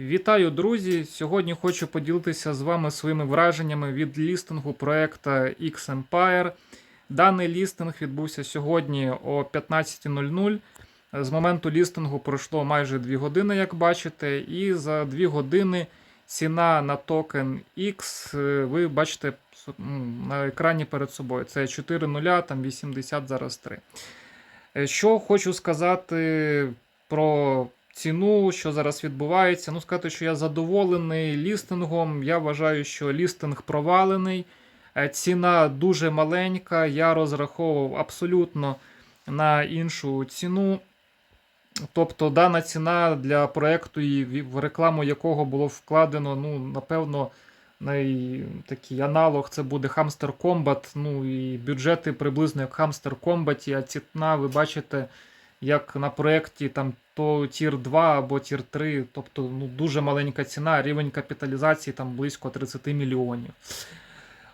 Вітаю, друзі! Сьогодні хочу поділитися з вами своїми враженнями від лістингу проекту X-Empire. Даний лістинг відбувся сьогодні о 15.00. З моменту лістингу пройшло майже 2 години, як бачите, і за 2 години ціна на токен X е, ви бачите на екрані перед собою. Це 4 нуля, там 80, зараз 3. Е, Що хочу сказати про ціну, що зараз відбувається. Ну, сказати, що я задоволений лістингом. Я вважаю, що лістинг провалений. Е, Ціна дуже маленька. Я розраховував абсолютно на іншу ціну. Тобто дана ціна для в- в рекламу якого було вкладено, ну, напевно, най, такий аналог це буде Hamster Combat. Ну і бюджети приблизно як Hamster Combat, а ціна, ви бачите, як на проєкті там то тір 2 або тір 3, тобто ну, дуже маленька ціна, рівень капіталізації там близько 30 мільйонів.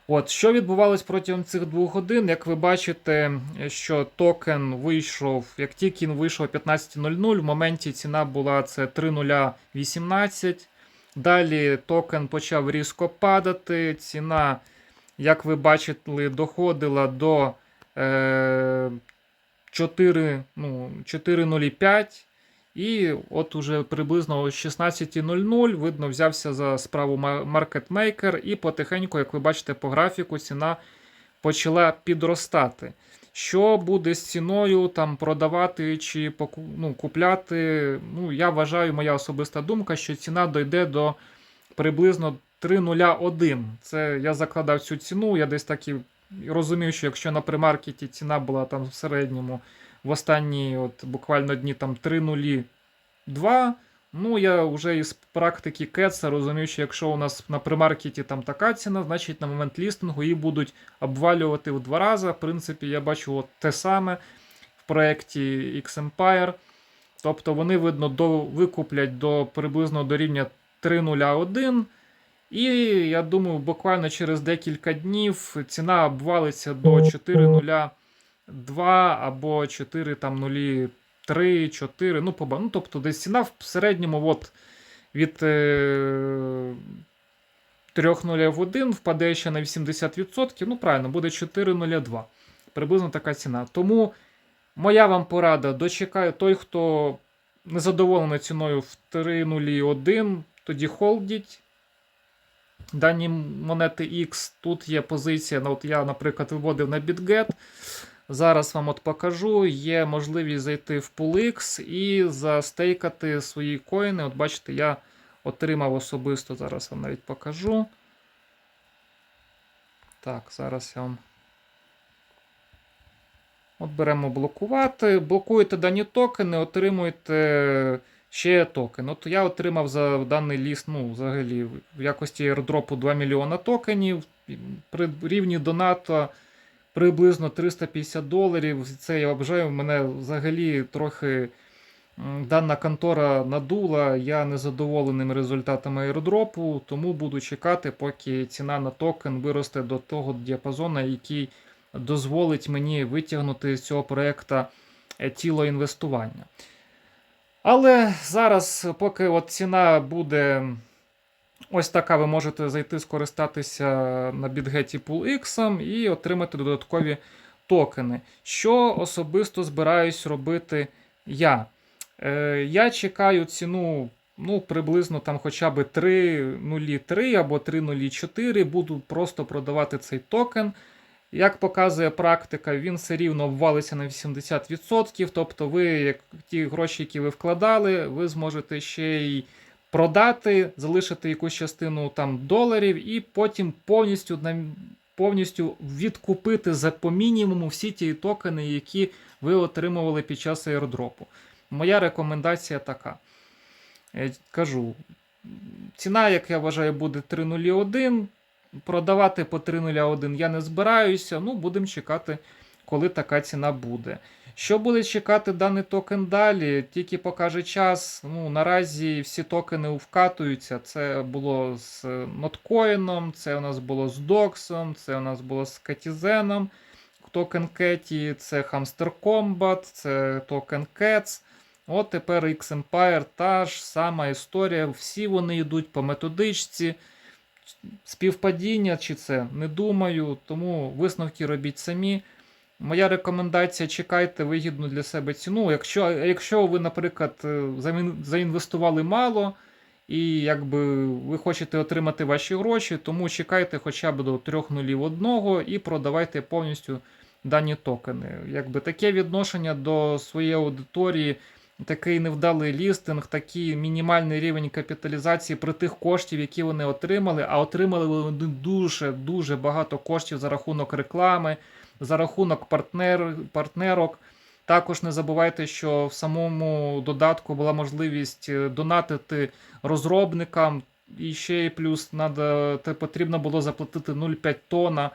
От, що відбувалось протягом цих двох годин? Як ви бачите, що токен вийшов, як тільки він вийшов о 15.00, в моменті ціна була це 3.018. Далі токен почав різко падати. Ціна, як ви бачили, доходила до е, 4, ну, 4.05. І от уже приблизно о 16.00 видно взявся за справу ма- маркетмейкер, і потихеньку, як ви бачите по графіку, ціна почала підростати. Що буде з ціною там продавати чи ну, купляти? Ну, я вважаю, моя особиста думка, що ціна дойде до приблизно 3.01. Це я закладав цю ціну. Я десь так і розумів, що якщо на примаркеті ціна була там в середньому в останні от буквально дні там 3.02. Ну, я вже із практики Кетса розумів, що якщо у нас на примаркеті там така ціна, значить на момент лістингу її будуть обвалювати в два рази. В принципі, я бачу от те саме в проєкті X-Empire. Тобто вони, видно, до, викуплять до приблизно до рівня 3.01. І я думаю, буквально через декілька днів ціна обвалиться до 4.02 або 4 там 0, 3, 4, ну, поба- ну тобто десь ціна в середньому от від е, 3.01 впаде ще на 80%, ну правильно, буде 4.02. Приблизно така ціна. Тому моя вам порада, дочекаю той, хто не задоволений ціною в 3.01, тоді холдіть. Дані монети X, тут є позиція, ну, от я, наприклад, виводив на BitGet. Зараз вам от покажу. Є можливість зайти в PoolX і застейкати свої коїни. От бачите, я отримав особисто, зараз вам навіть покажу. Так, зараз я вам. От беремо блокувати. Блокуєте дані токени, отримуєте ще токен. От я отримав за даний ліст, ну, взагалі, в якості airdropу 2 мільйона токенів. При рівні доната приблизно 350 доларів. Це я вважаю, мене взагалі трохи дана контора надула. Я не задоволеним результатами аеродропу, тому буду чекати, поки ціна на токен виросте до того діапазону, який дозволить мені витягнути з цього проєкта е, тіло інвестування. Але зараз, поки от ціна буде ось така, ви можете зайти скористатися на BitGet PoolX і отримати додаткові токени. Що особисто збираюсь робити я? Е, я чекаю ціну ну, приблизно там хоча б 3.03 або 3.04. Буду просто продавати цей токен. Як показує практика, він все рівно обвалиться на 80%. Тобто, ви, як ті гроші, які ви вкладали, ви зможете ще й продати, залишити якусь частину там доларів, і потім повністю повністю відкупити за по мінімуму всі ті токени, які ви отримували під час аеродропу. Моя рекомендація така. Е, Кажу, ціна, як я вважаю, буде 3.01. Продавати по 3.01 я не збираюся. Ну, будемо чекати, коли така ціна буде. Що буде чекати даний токен далі? Тільки покаже час. Ну, наразі всі токени вкатуються. Це було з ноткоїном, це у нас було з Доксом, це у нас було з Катізеном. Токен Кеті, це Hamster Combat, це токен Cats. От тепер X-Empire та ж сама історія. Всі вони йдуть по методичці. Співпадіння чи це не думаю, тому висновки робіть самі. Моя рекомендація: чекайте вигідну для себе ціну. Якщо, якщо ви, наприклад, е, заінвестували мало, і якби ви хочете отримати ваші гроші, тому чекайте хоча б до трьох нулів одного і продавайте повністю дані токени. Якби таке відношення до своєї аудиторії, такий невдалий лістинг, такий мінімальний рівень капіталізації при тих коштів, які вони отримали, а отримали вони дуже дуже багато коштів за рахунок реклами, за рахунок партнер, партнерок. Також не забувайте, що в самому додатку була можливість е, донатити розробникам. І ще й плюс надо, потрібно було заплатити 0,5 тонна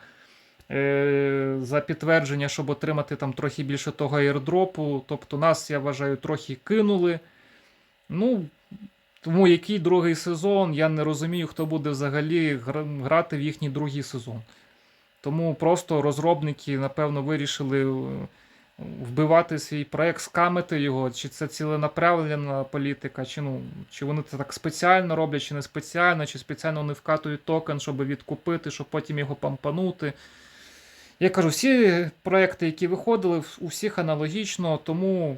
за підтвердження, щоб отримати там трохи більше того аірдропу. Тобто нас, я вважаю, трохи кинули. Ну, тому який другий сезон, я не розумію, хто буде взагалі грати в їхній другий сезон. Тому просто розробники, напевно, вирішили е, вбивати свій проект, скамити його, чи це ціленаправлена політика, чи, ну, чи вони це так спеціально роблять, чи не спеціально, чи спеціально не вкатують токен, щоб відкупити, щоб потім його пампанути. Я кажу, всі проекти, які виходили, у всіх аналогічно, тому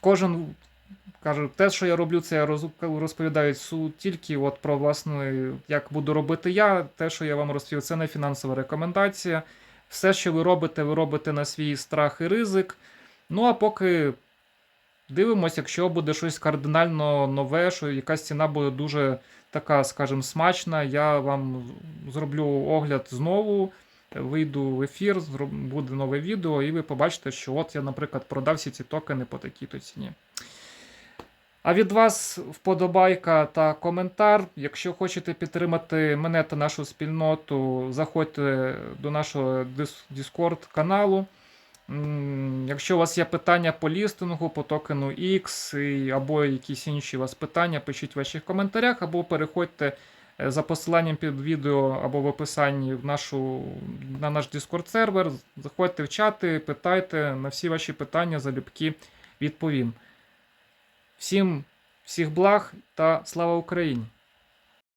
кожен каже, те, що я роблю, це я розповідаю тільки от про власне, як буду робити я. Те, що я вам розповів, це не фінансова рекомендація. Все, що ви робите, ви робите на свій страх і ризик. Ну а поки дивимося, якщо буде щось кардинально нове, що якась ціна буде дуже така, скажімо, смачна, я вам зроблю огляд знову. Вийду в ефір, буде нове відео, і ви побачите, що от я, наприклад, продав всі ці токени по такій-то ціні. А від вас вподобайка та коментар. Якщо хочете підтримати мене та нашу спільноту, заходьте до нашого Discord каналу. Якщо у вас є питання по лістингу, по токену X або якісь інші у вас питання, пишіть в ваших коментарях, або переходьте е, за посиланням під відео або в описанні в нашу, на наш Discord сервер. Заходьте в чати, питайте на всі ваші питання, залюбки відповім. Всім всіх благ та слава Україні!